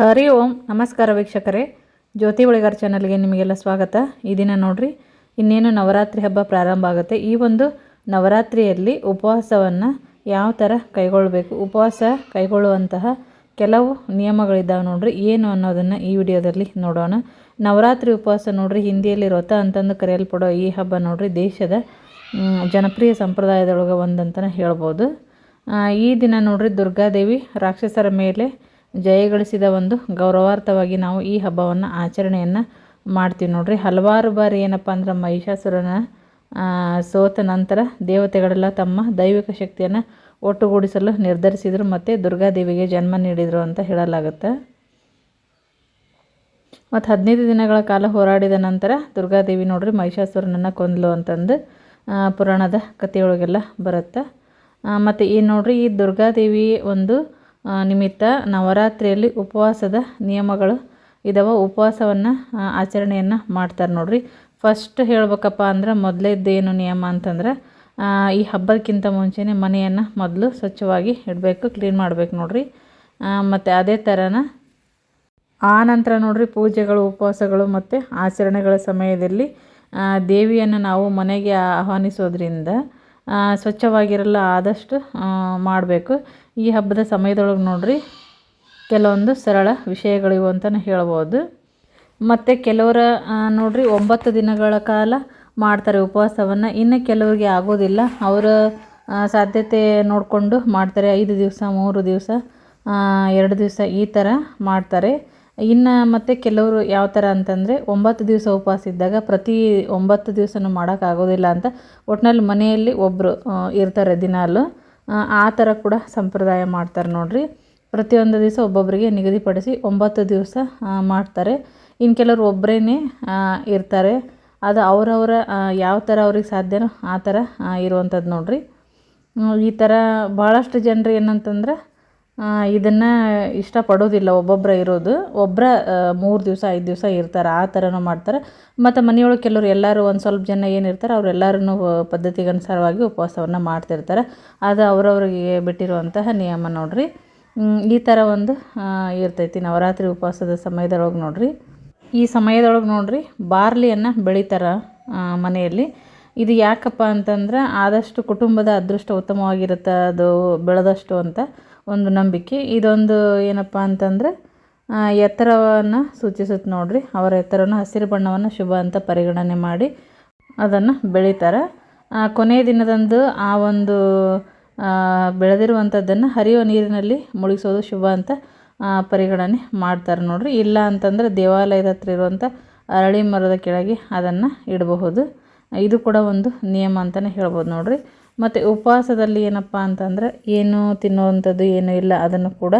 ಹರಿ ಓಂ, ನಮಸ್ಕಾರ ವೀಕ್ಷಕರೇ. ಜ್ಯೋತಿ ಉಳಿಗಾರ್ ಚಾನಲ್ಗೆ ನಿಮಗೆಲ್ಲ ಸ್ವಾಗತ. ಈ ದಿನ ನೋಡ್ರಿ, ಇನ್ನೇನು ನವರಾತ್ರಿ ಹಬ್ಬ ಪ್ರಾರಂಭ ಆಗುತ್ತೆ. ಈ ಒಂದು ನವರಾತ್ರಿಯಲ್ಲಿ ಉಪವಾಸವನ್ನು ಯಾವ ಥರ ಕೈಗೊಳ್ಳಬೇಕು ಉಪವಾಸ ಕೈಗೊಳ್ಳುವಂತಹ ಕೆಲವು ನಿಯಮಗಳಿದ್ದಾವೆ ನೋಡ್ರಿ. ಏನು ಅನ್ನೋದನ್ನು ಈ ವಿಡಿಯೋದಲ್ಲಿ ನೋಡೋಣ. ನವರಾತ್ರಿ ಉಪವಾಸ ನೋಡ್ರಿ, ಹಿಂದಿಯಲ್ಲಿ ವ್ರತ ಅಂತಂದು ಕರೆಯಲ್ಪಡೋ ಈ ಹಬ್ಬ ನೋಡ್ರಿ, ದೇಶದ ಜನಪ್ರಿಯ ಸಂಪ್ರದಾಯದೊಳಗೆ ಒಂದಂತಲೇ ಹೇಳ್ಬೋದು. ಈ ದಿನ ನೋಡ್ರಿ ದುರ್ಗಾದೇವಿ ರಾಕ್ಷಸರ ಮೇಲೆ ಜಯಗಳಿಸಿದ ಒಂದು ಗೌರವಾರ್ಥವಾಗಿ ನಾವು ಈ ಹಬ್ಬವನ್ನು ಆಚರಣೆಯನ್ನು ಮಾಡ್ತೀವಿ ನೋಡ್ರಿ. ಹಲವಾರು ಬಾರಿ ಏನಪ್ಪ ಅಂದ್ರೆ ಮಹಿಷಾಸುರನ ಸೋತ ನಂತರ ದೇವತೆಗಳೆಲ್ಲ ತಮ್ಮ ದೈವಿಕ ಶಕ್ತಿಯನ್ನು ಒಟ್ಟುಗೂಡಿಸಲು ನಿರ್ಧರಿಸಿದರು ಮತ್ತು ದುರ್ಗಾದೇವಿಗೆ ಜನ್ಮ ನೀಡಿದರು ಅಂತ ಹೇಳಲಾಗುತ್ತೆ. ಮತ್ತು ಹದಿನೈದು ದಿನಗಳ ಕಾಲ ಹೋರಾಡಿದ ನಂತರ ದುರ್ಗಾದೇವಿ ನೋಡ್ರಿ ಮಹಿಷಾಸುರನನ್ನು ಕೊಂದಲು ಅಂತಂದು ಪುರಾಣದ ಕಥೆಯೊಳಗೆಲ್ಲ ಬರುತ್ತೆ. ಮತ್ತು ಈ ನೋಡ್ರಿ ಈ ದುರ್ಗಾದೇವಿ ಒಂದು ನಿಮಿತ್ತ ನವರಾತ್ರಿಯಲ್ಲಿ ಉಪವಾಸದ ನಿಯಮಗಳು ಇದಾವೆ. ಉಪವಾಸವನ್ನು ಆಚರಣೆಯನ್ನು ಮಾಡ್ತಾರೆ ನೋಡ್ರಿ. ಫಸ್ಟ್ ಹೇಳ್ಬೇಕಪ್ಪ ಅಂದ್ರೆ ಮೊದಲೇದ್ದೇನು ನಿಯಮ ಅಂತಂದ್ರೆ ಈ ಹಬ್ಬಕ್ಕಿಂತ ಮುಂಚೆನೇ ಮನೆಯನ್ನು ಮೊದಲು ಸ್ವಚ್ಛವಾಗಿ ಇಡಬೇಕು ಕ್ಲೀನ್ ಮಾಡಬೇಕು ನೋಡ್ರಿ. ಮತ್ತು ಅದೇ ಥರನ ಆ ನಂತರ ನೋಡ್ರಿ ಪೂಜೆಗಳು, ಉಪವಾಸಗಳು ಮತ್ತು ಆಚರಣೆಗಳ ಸಮಯದಲ್ಲಿ ದೇವಿಯನ್ನು ನಾವು ಮನೆಗೆ ಆಹ್ವಾನಿಸೋದ್ರಿಂದ ಸ್ವಚ್ಛವಾಗಿರಲ್ಲ, ಆದಷ್ಟು ಮಾಡಬೇಕು. ಈ ಹಬ್ಬದ ಸಮಯದೊಳಗೆ ನೋಡಿರಿ, ಕೆಲವೊಂದು ಸರಳ ವಿಷಯಗಳಿವು ಅಂತಲೇ ಹೇಳ್ಬೋದು. ಮತ್ತು ಕೆಲವರ ನೋಡಿರಿ, ಒಂಬತ್ತು ದಿನಗಳ ಕಾಲ ಮಾಡ್ತಾರೆ ಉಪವಾಸವನ್ನು. ಇನ್ನು ಕೆಲವರಿಗೆ ಆಗೋದಿಲ್ಲ. ಅವರ ಸಾಧ್ಯತೆ ನೋಡಿಕೊಂಡು ಮಾಡ್ತಾರೆ. ಐದು ದಿವಸ, ಮೂರು ದಿವಸ ಎರಡು ದಿವಸ ಈ ಥರ ಮಾಡ್ತಾರೆ. ಇನ್ನು ಮತ್ತು ಕೆಲವರು ಯಾವ ಥರ ಅಂತಂದರೆ ಒಂಬತ್ತು ದಿವಸ ಉಪವಾಸ ಇದ್ದಾಗ ಪ್ರತಿ ಒಂಬತ್ತು ದಿವಸನೂ ಮಾಡೋಕ್ಕಾಗೋದಿಲ್ಲ ಅಂತ ಒಟ್ಟಿನಲ್ಲಿ ಮನೆಯಲ್ಲಿ ಒಬ್ಬರು ಇರ್ತಾರೆ ದಿನಾಲು ಆ ಥರ ಕೂಡ ಸಂಪ್ರದಾಯ ಮಾಡ್ತಾರೆ ನೋಡಿರಿ. ಪ್ರತಿಯೊಂದು ದಿವಸ ಒಬ್ಬೊಬ್ಬರಿಗೆ ನಿಗದಿಪಡಿಸಿ ಒಂಬತ್ತು ದಿವಸ ಮಾಡ್ತಾರೆ. ಇನ್ನು ಕೆಲವರು ಒಬ್ಬರೇ ಇರ್ತಾರೆ. ಅದು ಅವರವರ ಯಾವ ಥರ ಅವ್ರಿಗೆ ಸಾಧ್ಯನೋ ಆ ಥರ ಇರುವಂಥದ್ದು ನೋಡಿರಿ. ಈ ಥರ ಭಾಳಷ್ಟು ಜನರು ಏನಂತಂದ್ರೆ ಇದನ್ನು ಇಷ್ಟಪಡೋದಿಲ್ಲ. ಒಬ್ಬೊಬ್ಬರ ಇರೋದು. ಒಬ್ಬರ ಮೂರು ದಿವಸ, ಐದು ದಿವಸ ಇರ್ತಾರೆ. ಆ ಥರನೂ ಮಾಡ್ತಾರೆ. ಮತ್ತು ಮನೆಯೊಳಗೆ ಕೆಲವರು ಎಲ್ಲರೂ ಒಂದು ಸ್ವಲ್ಪ ಜನ ಏನಿರ್ತಾರೆ ಅವರೆಲ್ಲರೂ ಪದ್ಧತಿಗನುಸಾರವಾಗಿ ಉಪವಾಸವನ್ನು ಮಾಡ್ತಿರ್ತಾರೆ. ಅದು ಅವರವ್ರಿಗೆ ಬಿಟ್ಟಿರುವಂತಹ ನಿಯಮ ನೋಡಿರಿ. ಈ ಥರ ಒಂದು ಇರ್ತೈತಿ ನವರಾತ್ರಿ ಉಪವಾಸದ ಸಮಯದೊಳಗೆ ನೋಡಿರಿ. ಈ ಸಮಯದೊಳಗೆ ನೋಡಿರಿ, ಬಾರ್ಲಿಯನ್ನು ಬೆಳಿತಾರೆ ಮನೆಯಲ್ಲಿ. ಇದು ಯಾಕಪ್ಪ ಅಂತಂದ್ರೆ ಆದಷ್ಟು ಕುಟುಂಬದ ಅದೃಷ್ಟ ಉತ್ತಮವಾಗಿರುತ್ತೆ, ಅದು ಬೆಳೆದಷ್ಟು ಅಂತ. ಒಂದು ನಂಬಿಕೆ. ಇದೊಂದು ಏನಪ್ಪ ಅಂತಂದರೆ ಎತ್ತರವನ್ನು ಸೂಚಿಸುತ್ತೆ ನೋಡಿರಿ. ಅವರ ಎತ್ತರವನ್ನು, ಹಸಿರು ಬಣ್ಣವನ್ನು ಶುಭ ಅಂತ ಪರಿಗಣನೆ ಮಾಡಿ ಅದನ್ನು ಬೆಳೀತಾರೆ. ಕೊನೆಯ ದಿನದಂದು ಆ ಒಂದು ಬೆಳೆದಿರುವಂಥದ್ದನ್ನು ಹರಿಯುವ ನೀರಿನಲ್ಲಿ ಮುಳುಗಿಸೋದು ಶುಭ ಅಂತ ಪರಿಗಣನೆ ಮಾಡ್ತಾರೆ ನೋಡಿರಿ. ಇಲ್ಲ ಅಂತಂದ್ರೆ ದೇವಾಲಯದ ಹತ್ರ ಇರುವಂಥ ಅರಳಿ ಮರದ ಕೆಳಗೆ ಅದನ್ನು ಇಡಬಹುದು. ಇದು ಕೂಡ ಒಂದು ನಿಯಮ ಅಂತಲೇ ಹೇಳ್ಬೋದು ನೋಡ್ರಿ. ಮತ್ತು ಉಪವಾಸದಲ್ಲಿ ಏನಪ್ಪ ಅಂತಂದ್ರೆ ಏನು ತಿನ್ನುವಂಥದ್ದು ಏನು ಇಲ್ಲ, ಅದನ್ನು ಕೂಡ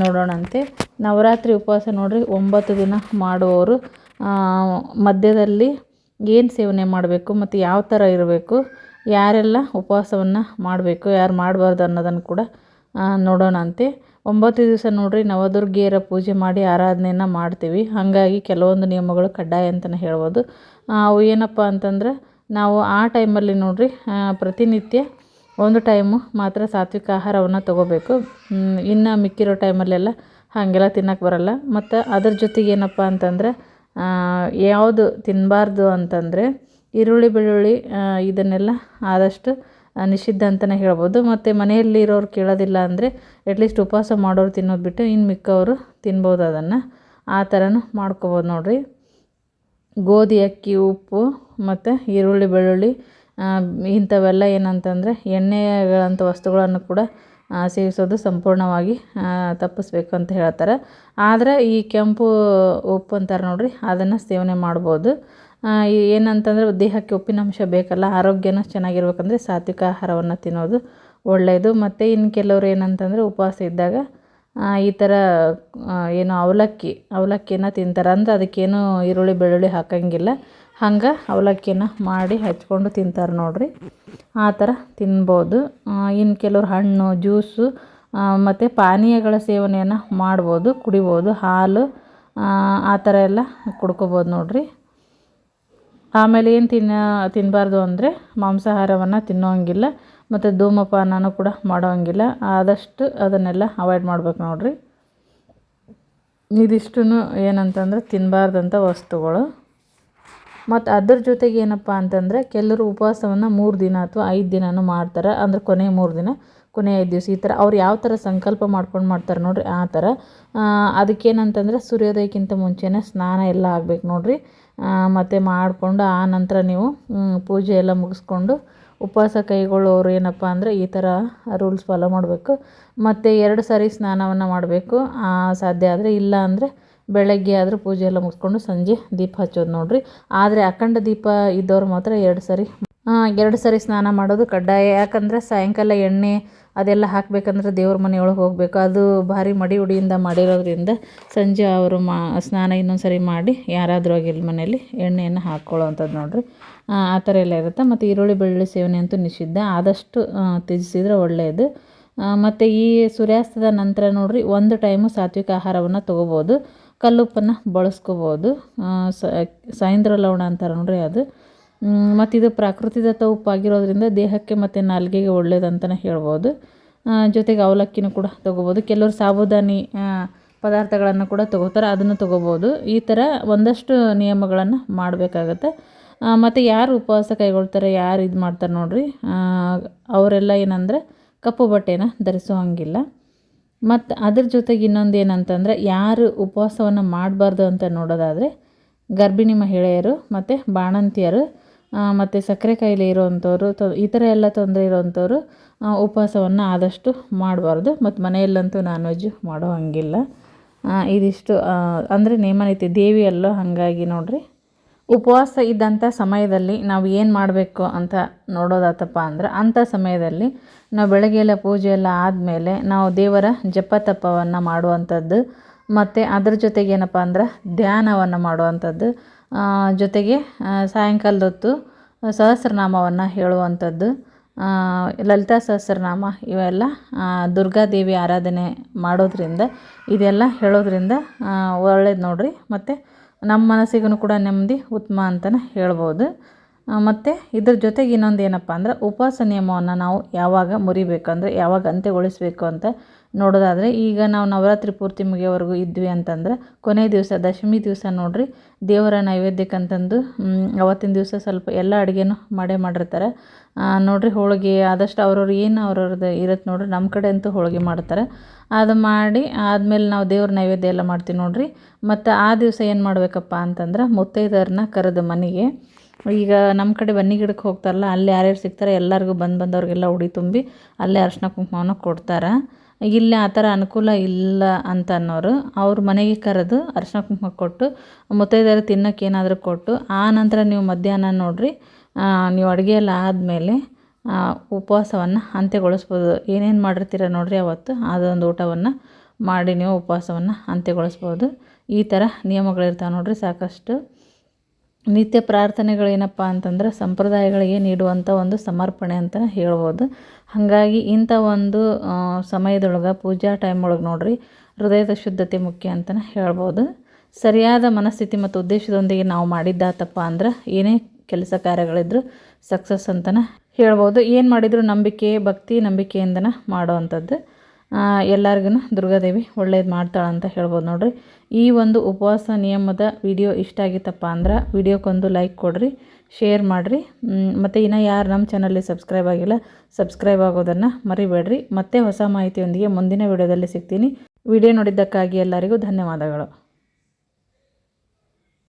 ನೋಡೋಣಂತೆ. ನವರಾತ್ರಿ ಉಪವಾಸ ನೋಡ್ರಿ, ಒಂಬತ್ತು ದಿನ ಮಾಡುವವರು ಮಧ್ಯದಲ್ಲಿ ಏನು ಸೇವನೆ ಮಾಡಬೇಕು, ಮತ್ತು ಯಾವ ಥರ ಇರಬೇಕು, ಯಾರೆಲ್ಲ ಉಪವಾಸವನ್ನು ಮಾಡಬೇಕು, ಯಾರು ಮಾಡಬಾರ್ದು ಅನ್ನೋದನ್ನು ಕೂಡ ನೋಡೋಣಂತೆ. ಒಂಬತ್ತು ದಿವಸ ನೋಡಿರಿ, ನವದುರ್ಗಿಯರ ಪೂಜೆ ಮಾಡಿ ಆರಾಧನೆಯನ್ನು ಮಾಡ್ತೀವಿ. ಹಾಗಾಗಿ ಕೆಲವೊಂದು ನಿಯಮಗಳು ಕಡ್ಡಾಯ ಅಂತಲೇ ಹೇಳ್ಬೋದು. ಅವು ಏನಪ್ಪ ಅಂತಂದ್ರೆ ನಾವು ಆ ಟೈಮಲ್ಲಿ ನೋಡ್ರಿ ಪ್ರತಿನಿತ್ಯ ಒಂದು ಟೈಮು ಮಾತ್ರ ಸಾತ್ವಿಕ ಆಹಾರವನ್ನು ತಗೋಬೇಕು. ಇನ್ನು ಮಿಕ್ಕಿರೋ ಟೈಮಲ್ಲೆಲ್ಲ ಹಾಗೆಲ್ಲ ತಿನ್ನಕ್ಕೆ ಬರಲ್ಲ. ಮತ್ತು ಅದ್ರ ಜೊತೆಗೆ ಏನಪ್ಪ ಅಂತಂದ್ರೆ ಯಾವುದು ತಿನ್ನಬಾರ್ದು ಅಂತಂದರೆ ಈರುಳ್ಳಿ, ಬೆಳ್ಳುಳ್ಳಿ ಇದನ್ನೆಲ್ಲ ಆದಷ್ಟು ನಿಷಿದ್ಧ ಅಂತಲೇ ಹೇಳ್ಬೋದು. ಮತ್ತು ಮನೆಯಲ್ಲಿ ಇರೋರು ಕೇಳೋದಿಲ್ಲ ಅಂದರೆ ಅಟ್ಲೀಸ್ಟ್ ಉಪವಾಸ ಮಾಡೋರು ತಿನ್ನೋದು ಬಿಟ್ಟು ಇನ್ನು ಮಿಕ್ಕವರು ತಿನ್ಬೋದು ಅದನ್ನು. ಆ ಥರನೂ ಮಾಡ್ಕೋಬೋದು ನೋಡಿರಿ. ಗೋಧಿ, ಅಕ್ಕಿ, ಉಪ್ಪು ಮತ್ತು ಈರುಳ್ಳಿ, ಬೆಳ್ಳುಳ್ಳಿ ಇಂಥವೆಲ್ಲ ಏನಂತಂದರೆ ಎಣ್ಣೆಗಳಂಥ ವಸ್ತುಗಳನ್ನು ಕೂಡ ಸೇವಿಸೋದು ಸಂಪೂರ್ಣವಾಗಿ ತಪ್ಪಿಸ್ಬೇಕು ಅಂತ ಹೇಳ್ತಾರೆ. ಆದರೆ ಈ ಕೆಂಪು ಉಪ್ಪು ಅಂತಾರೆ ನೋಡಿರಿ, ಅದನ್ನು ಸೇವನೆ ಮಾಡ್ಬೋದು. ಏನಂತಂದ್ರೆ ದೇಹಕ್ಕೆ ಉಪ್ಪಿನಂಶ ಬೇಕಲ್ಲ, ಆರೋಗ್ಯನೂ ಚೆನ್ನಾಗಿರ್ಬೇಕಂದ್ರೆ ಸಾತ್ವಿಕ ಆಹಾರವನ್ನು ತಿನ್ನೋದು ಒಳ್ಳೆಯದು ಮತ್ತು ಇನ್ನು ಕೆಲವರು ಏನಂತಂದರೆ ಉಪವಾಸ ಇದ್ದಾಗ ಈ ಥರ ಏನು ಅವಲಕ್ಕಿ, ಅವಲಕ್ಕಿನ ತಿಂತಾರೆ. ಅಂದರೆ ಅದಕ್ಕೇನು ಈರುಳ್ಳಿ, ಬೆಳ್ಳುಳ್ಳಿ ಹಾಕಂಗಿಲ್ಲ. ಹಂಗೆ ಅವಲಕ್ಕಿನ ಮಾಡಿ ಹಚ್ಕೊಂಡು ತಿಂತಾರೆ ನೋಡ್ರಿ. ಆ ಥರ ತಿನ್ಬೋದು. ಇನ್ನು ಕೆಲವ್ರು ಹಣ್ಣು ಜ್ಯೂಸು ಮತ್ತು ಪಾನೀಯಗಳ ಸೇವನೆಯನ್ನು ಮಾಡ್ಬೋದು ಕುಡಿಬೋದು ಹಾಲು ಆ, ಥರ ಎಲ್ಲ ಕುಡ್ಕೋಬೋದು ನೋಡ್ರಿ. ಆಮೇಲೆ ಏನು ತಿನ್ನ ತಿನ್ನಬಾರ್ದು ಅಂದರೆ ಮಾಂಸಾಹಾರವನ್ನು ತಿನ್ನೋಂಗಿಲ್ಲ ಮತ್ತು ಧೂಮಪಾನನೂ ಕೂಡ ಮಾಡೋಂಗಿಲ್ಲ. ಆದಷ್ಟು ಅದನ್ನೆಲ್ಲ ಅವಾಯ್ಡ್ ಮಾಡ್ಬೇಕು ನೋಡ್ರಿ. ಇದಿಷ್ಟು ಏನಂತಂದ್ರೆ ತಿನ್ನಬಾರ್ದಂಥ ವಸ್ತುಗಳು. ಮತ್ತು ಅದ್ರ ಜೊತೆಗೆ ಏನಪ್ಪ ಅಂತಂದರೆ ಕೆಲವರು ಉಪವಾಸವನ್ನು ಮೂರು ದಿನ ಅಥವಾ ಐದು ದಿನನೂ ಮಾಡ್ತಾರೆ. ಅಂದ್ರೆ ಕೊನೆ ಮೂರು ದಿನ ಕೊನೆಯ ಐದು ದಿವಸ ಈ ಥರ ಅವ್ರು ಯಾವ ಥರ ಸಂಕಲ್ಪ ಮಾಡ್ಕೊಂಡು ಮಾಡ್ತಾರೆ ನೋಡಿರಿ ಆ ಥರ. ಅದಕ್ಕೇನಂತಂದರೆ ಸೂರ್ಯೋದಯಕ್ಕಿಂತ ಮುಂಚೆನೇ ಸ್ನಾನ ಎಲ್ಲ ಆಗ್ಬೇಕು ನೋಡಿರಿ. ಮತ್ತು ಮಾಡಿಕೊಂಡು ಆ ನಂತರ ನೀವು ಪೂಜೆ ಎಲ್ಲ ಮುಗಿಸ್ಕೊಂಡು ಉಪವಾಸ ಕೈಗೊಳ್ಳೋರು ಏನಪ್ಪ ಅಂದರೆ ಈ ಥರ ರೂಲ್ಸ್ ಫಾಲೋ ಮಾಡಬೇಕು. ಮತ್ತು ಎರಡು ಸಾರಿ ಸ್ನಾನವನ್ನು ಮಾಡಬೇಕು. ಸಾಧ್ಯ ಆದರೆ ಇಲ್ಲ ಅಂದರೆ ಬೆಳಗ್ಗೆ ಆದರೂ ಪೂಜೆ ಎಲ್ಲ ಮುಗಿಸ್ಕೊಂಡು ಸಂಜೆ ದೀಪ ಹಚ್ಚೋದು ನೋಡಿರಿ. ಆದರೆ ಅಖಂಡ ದೀಪ ಇದ್ದವ್ರು ಮಾತ್ರ ಎರಡು ಸರಿ ಎರಡು ಸರಿ ಸ್ನಾನ ಮಾಡೋದು ಕಡ್ಡಾಯ. ಯಾಕಂದರೆ ಸಾಯಂಕಾಲ ಎಣ್ಣೆ ಅದೆಲ್ಲ ಹಾಕಬೇಕಂದ್ರೆ ದೇವ್ರ ಮನೆಯೊಳಗೆ ಹೋಗಬೇಕು. ಅದು ಭಾರಿ ಮಡಿ ಉಡಿಯಿಂದ ಮಾಡಿರೋದ್ರಿಂದ ಸಂಜೆ ಅವರು ಮಾ, ಸ್ನಾನ ಇನ್ನೊಂದು ಸರಿ ಮಾಡಿ ಯಾರಾದರೂ ಆಗಿಲ್ಲ ಮನೆಯಲ್ಲಿ ಎಣ್ಣೆಯನ್ನು ಹಾಕ್ಕೊಳ್ಳೋವಂಥದ್ದು ನೋಡಿರಿ. ಆ ಥರ ಎಲ್ಲ ಇರುತ್ತೆ. ಮತ್ತು ಈರುಳ್ಳಿ ಬೆಳ್ಳುಳ್ಳಿ ಸೇವನೆ ಅಂತೂ ನಿಷಿದ್ಧ. ಆದಷ್ಟು ತ್ಯಜಿಸಿದ್ರೆ ಒಳ್ಳೆಯದು ಮತ್ತು ಈ ಸೂರ್ಯಾಸ್ತದ ನಂತರ ನೋಡಿರಿ, ಒಂದು ಟೈಮು ಸಾತ್ವಿಕ ಆಹಾರವನ್ನು ತೊಗೋಬೋದು. ಕಲ್ಲುಪ್ಪನ್ನು ಬಳಸ್ಕೋಬೋದು. ಸಾಯಂದ್ರ ಲವಣ ಅಂತಾರೆ ನೋಡಿರಿ ಅದು. ಮತ್ತು ಇದು ಪ್ರಾಕೃತಿದತ್ತ ಉಪ್ಪಾಗಿರೋದ್ರಿಂದ ದೇಹಕ್ಕೆ ಮತ್ತು ನಾಲಿಗೆಗೆ ಒಳ್ಳೇದಂತಲೇ ಹೇಳ್ಬೋದು. ಜೊತೆಗೆ ಅವಲಕ್ಕಿನೂ ಕೂಡ ತೊಗೋಬೋದು. ಕೆಲವರು ಸಾಬುದಾನಿ ಪದಾರ್ಥಗಳನ್ನು ಕೂಡ ತೊಗೋತಾರೆ, ಅದನ್ನು ತೊಗೋಬೋದು. ಈ ಥರ ಒಂದಷ್ಟು ನಿಯಮಗಳನ್ನು ಮಾಡಬೇಕಾಗತ್ತೆ. ಮತ್ತು ಯಾರು ಉಪವಾಸ ಕೈಗೊಳ್ತಾರೆ, ಯಾರು ಇದು ಮಾಡ್ತಾರೆ ನೋಡಿರಿ. ಅವರೆಲ್ಲ ಏನಂದರೆ ಕಪ್ಪು ಬಟ್ಟೆನ ಧರಿಸೋ ಹಾಗಿಲ್ಲ. ಮತ್ತು ಅದ್ರ ಜೊತೆಗೆ ಇನ್ನೊಂದು ಏನಂತಂದರೆ ಯಾರು ಉಪವಾಸವನ್ನು ಮಾಡಬಾರ್ದು ಅಂತ ನೋಡೋದಾದರೆ ಗರ್ಭಿಣಿ ಮಹಿಳೆಯರು ಮತ್ತು ಬಾಣಂತಿಯರು ಮತ್ತು ಸಕ್ಕರೆ ಕಾಯಿಲೆ ಇರುವಂಥವ್ರು ತೊ, ಈ ಥರ ಎಲ್ಲ ತೊಂದರೆ ಇರುವಂಥವ್ರು ಉಪವಾಸವನ್ನು ಆದಷ್ಟು ಮಾಡಬಾರ್ದು. ಮತ್ತು ಮನೆಯಲ್ಲಂತೂ ನಾನ್ ವೆಜ್ ಮಾಡೋ ಹಂಗಿಲ್ಲ. ಇದಿಷ್ಟು ಅಂದರೆ ನೇಮ ನೀತಿ ದೇವಿ ಅಲ್ಲೋ ಹಾಗಾಗಿ ನೋಡಿರಿ. ಉಪವಾಸ ಇದ್ದಂಥ ಸಮಯದಲ್ಲಿ ನಾವು ಏನು ಮಾಡಬೇಕು ಅಂತ ನೋಡೋದಾತಪ್ಪ ಅಂದ್ರೆ ಅಂಥ ಸಮಯದಲ್ಲಿ ನಾವು ಬೆಳಗ್ಗೆ ಎಲ್ಲ ಪೂಜೆ ಎಲ್ಲ ಆದಮೇಲೆ ನಾವು ದೇವರ ಜಪ ಮಾಡುವಂಥದ್ದು, ಮತ್ತು ಅದ್ರ ಜೊತೆಗೆ ಏನಪ್ಪ ಅಂದ್ರೆ ಧ್ಯಾನವನ್ನು ಮಾಡುವಂಥದ್ದು ಜೊತೆಗೆ ಸಾಯಂಕಾಲದ ಹೊತ್ತು ಸಹಸ್ರನಾಮವನ್ನು ಹೇಳುವಂಥದ್ದು ಲಲಿತಾ ಸಹಸ್ರನಾಮ ಇವೆಲ್ಲ ದುರ್ಗಾದೇವಿ ಆರಾಧನೆ ಮಾಡೋದರಿಂದ, ಇದೆಲ್ಲ ಹೇಳೋದ್ರಿಂದ ಒಳ್ಳೇದು ನೋಡಿರಿ. ಮತ್ತು ನಮ್ಮ ಮನಸ್ಸಿಗೂ ಕೂಡ ನೆಮ್ಮದಿ ಉತ್ತಮ ಅಂತಲೇ ಹೇಳ್ಬೋದು. ಮತ್ತು ಇದ್ರ ಜೊತೆಗೆ ಇನ್ನೊಂದು ಏನಪ್ಪ ಅಂದ್ರೆ ಉಪವಾಸ ನಿಯಮವನ್ನು ನಾವು ಯಾವಾಗ ಮುರಿಬೇಕು ಅಂದರೆ ಯಾವಾಗ ಅಂತ್ಯಗೊಳಿಸಬೇಕು ಅಂತ ನೋಡೋದಾದರೆ, ಈಗ ನಾವು ನವರಾತ್ರಿ ಪೂರ್ತಿ ಮುಗಿಯೋವರೆಗೂ ಇದ್ವಿ ಅಂತಂದ್ರೆ, ಕೊನೆ ದಿವಸ ದಶಮಿ ದಿವಸ ನೋಡಿರಿ, ದೇವರ ನೈವೇದ್ಯಕ್ಕಂತಂದು ಅವತ್ತಿನ ದಿವಸ ಸ್ವಲ್ಪ ಎಲ್ಲ ಅಡುಗೆನೂ ಮಾಡೇ ಮಾಡಿರ್ತಾರೆ. ನೋಡಿರಿ ಹೋಳಿಗೆ ಆದಷ್ಟು ಅವ್ರವ್ರು ಏನು ಅವ್ರವ್ರದ್ದು ಇರುತ್ತೆ ನೋಡಿರಿ, ನಮ್ಮ ಕಡೆ ಅಂತೂ ಹೋಳಿಗೆ ಮಾಡ್ತಾರೆ. ಅದು ಮಾಡಿ ಆದಮೇಲೆ ನಾವು ದೇವ್ರ ನೈವೇದ್ಯ ಎಲ್ಲ ಮಾಡ್ತೀವಿ ನೋಡಿರಿ. ಮತ್ತು ಆ ದಿವಸ ಏನು ಮಾಡಬೇಕಪ್ಪ ಅಂತಂದ್ರೆ ಮುತ್ತೈದರನ್ನ ಕರೆದು ಮನೆಗೆ ಈಗ ನಮ್ಮ ಕಡೆ ಬನ್ನಿ ಗಿಡಕ್ಕೆ ಹೋಗ್ತಾರಲ್ಲ, ಅಲ್ಲಿ ಯಾರ್ಯಾರು ಸಿಗ್ತಾರೆ ಎಲ್ಲರಿಗೂ ಬಂದು ಬಂದವ್ರಿಗೆಲ್ಲ ಉಡಿ ತುಂಬಿ ಅಲ್ಲೇ ಅರ್ಶಿನ ಕುಂಕುಮವನ್ನು ಕೊಡ್ತಾರೆ. ಇಲ್ಲಿ ಆ ಥರ ಅನುಕೂಲ ಇಲ್ಲ ಅಂತ ಅನ್ನೋರು ಅವ್ರ ಮನೆಗೆ ಕರೆದು ಅರ್ಶಿನ ಕುಂಕುಮ ಕೊಟ್ಟು, ಮುತ್ತೈದೆಯರು ತಿನ್ನೋಕೆ ಏನಾದರೂ ಕೊಟ್ಟು, ಆ ನಂತರ ನೀವು ಮಧ್ಯಾಹ್ನ ನೋಡಿರಿ ನೀವು ಅಡುಗೆ ಆದಮೇಲೆ ಉಪವಾಸವನ್ನು ಅಂತ್ಯಗೊಳಿಸ್ಬೋದು. ಏನೇನು ಮಾಡಿರ್ತೀರ ನೋಡಿರಿ ಅವತ್ತು, ಅದೊಂದು ಊಟವನ್ನು ಮಾಡಿ ನೀವು ಉಪವಾಸವನ್ನು ಅಂತ್ಯಗೊಳಿಸ್ಬೋದು. ಈ ಥರ ನಿಯಮಗಳಿರ್ತಾವೆ ನೋಡಿರಿ ಸಾಕಷ್ಟು. ನಿತ್ಯ ಪ್ರಾರ್ಥನೆಗಳೇನಪ್ಪ ಅಂತಂದ್ರೆ ಸಂಪ್ರದಾಯಗಳಿಗೆ ನೀಡುವಂಥ ಒಂದು ಸಮರ್ಪಣೆ ಅಂತ ಹೇಳ್ಬೋದು. ಹಾಗಾಗಿ ಇಂಥ ಒಂದು ಸಮಯದೊಳಗೆ ಪೂಜಾ ಟೈಮ್ ಒಳಗೆ ನೋಡಿರಿ, ಹೃದಯದ ಶುದ್ಧತೆ ಮುಖ್ಯ ಅಂತ ಹೇಳ್ಬೋದು. ಸರಿಯಾದ ಮನಸ್ಥಿತಿ ಮತ್ತು ಉದ್ದೇಶದೊಂದಿಗೆ ನಾವು ಮಾಡಿದ್ದಾತಪ್ಪ ಅಂದ್ರೆ ಏನೇ ಕೆಲಸ ಕಾರ್ಯಗಳಿದ್ರು ಸಕ್ಸಸ್ ಅಂತ ಹೇಳ್ಬೋದು. ಏನು ಮಾಡಿದರೂ? ನಂಬಿಕೆ, ಭಕ್ತಿ, ನಂಬಿಕೆಯಿಂದನ ಮಾಡೋವಂಥದ್ದು. ಎಲ್ಲರಿಗೂ ದುರ್ಗಾದೇವಿ ಒಳ್ಳೇದು ಮಾಡ್ತಾಳೆ ಅಂತ ಹೇಳ್ಬೋದು ನೋಡಿರಿ. ಈ ಒಂದು ಉಪವಾಸ ನಿಯಮದ ವಿಡಿಯೋ ಇಷ್ಟ ಆಗಿತ್ತಪ್ಪ ಅಂದ್ರೆ ವಿಡಿಯೋಕ್ಕೊಂದು ಲೈಕ್ ಕೊಡ್ರಿ ಶೇರ್ ಮಾಡಿರಿ. ಮತ್ತು ಇನ್ನು ಯಾರು ನಮ್ಮ ಚಾನಲ್ಲಿ ಸಬ್ಸ್ಕ್ರೈಬ್ ಆಗಿಲ್ಲ ಸಬ್ಸ್ಕ್ರೈಬ್ ಆಗೋದನ್ನು ಮರಿಬೇಡ್ರಿ. ಮತ್ತೆ ಹೊಸ ಮಾಹಿತಿಯೊಂದಿಗೆ ಮುಂದಿನ ವಿಡಿಯೋದಲ್ಲಿ ಸಿಗ್ತೀನಿ. ವಿಡಿಯೋ ನೋಡಿದ್ದಕ್ಕಾಗಿ ಎಲ್ಲರಿಗೂ ಧನ್ಯವಾದಗಳು.